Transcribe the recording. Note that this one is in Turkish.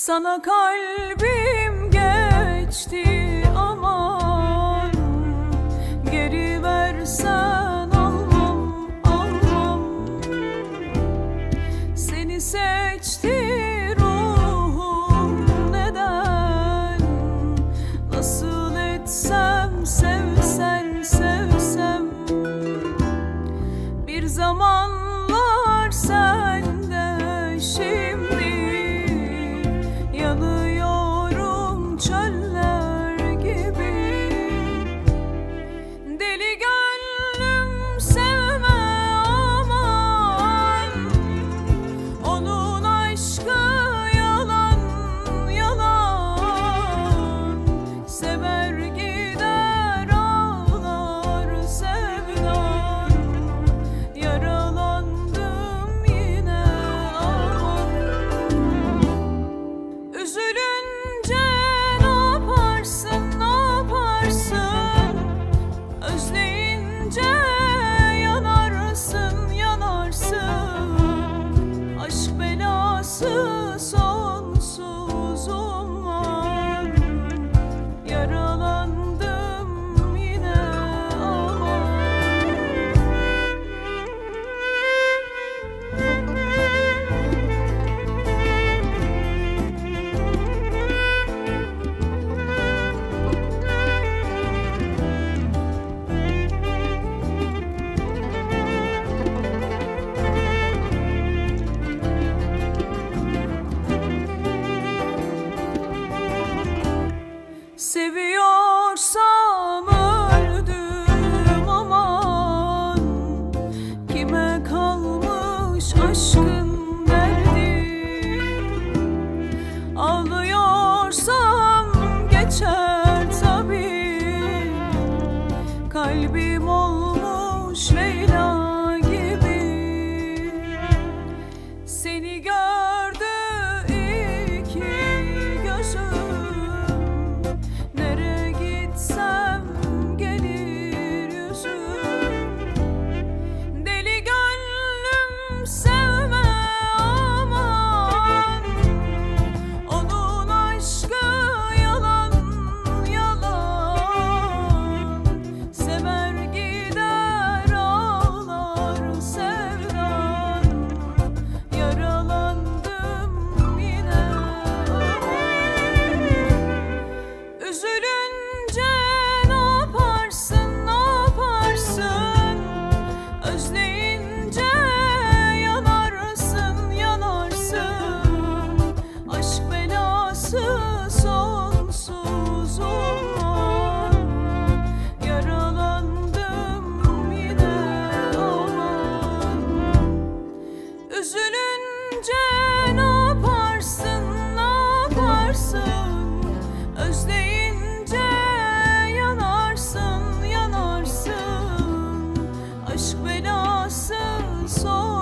Sana kalbim geçti aman. Geri versen almam almam Seni seçtim. soon. Seviyorsam öldüm aman. Kime kalmış aşkın derdi? Ağlıyorsam geçer tabi Kalbim olmuş Leyla. So. son?